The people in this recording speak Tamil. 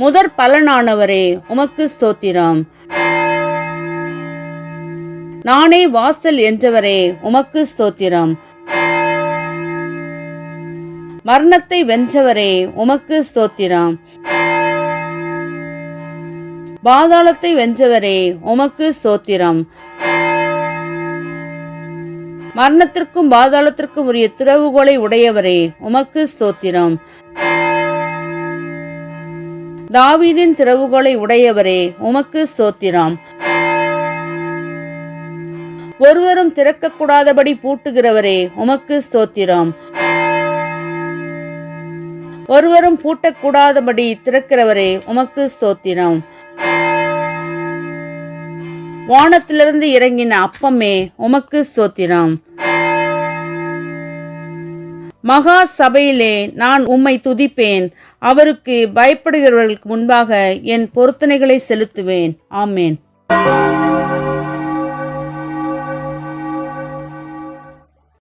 முதற் பலனானவரே உமக்கு ஸ்தோத்திரம். நானே வாசல் என்றவரே உமக்கு ஸ்தோத்திரம். மரணத்தை வென்றவரே உமக்கு ஸ்தோத்திரம். பாதாளத்தை வென்றவரே உமக்கு ஸ்தோத்திரம். மரணத்திற்கும் பாதாளத்திற்கும் உரிய திறவுகோலை உடையவரே உமக்கு ஸ்தோத்திரம். தாவீதின் திறவுகோலை உடையவரே உமக்கு ஸ்தோத்திரம். ஒருவரும் திறக்கக்கூடாதபடி பூட்டுகிறவரே உமக்கு ஸ்தோத்திரம். ஒருவரும் பூட்டக்கூடாதபடி திறக்கிறவரே உமக்கு ஸ்தோத்திரம். வானத்திலிருந்து இறங்கின அப்பமே உமக்கு ஸ்தோத்திரம். மகா சபையிலே நான் உம்மை துதிப்பேன். அவருக்கு பயப்படுகிறவர்களுக்கு முன்பாக என் பொருத்தனைகளை செலுத்துவேன். ஆமேன்.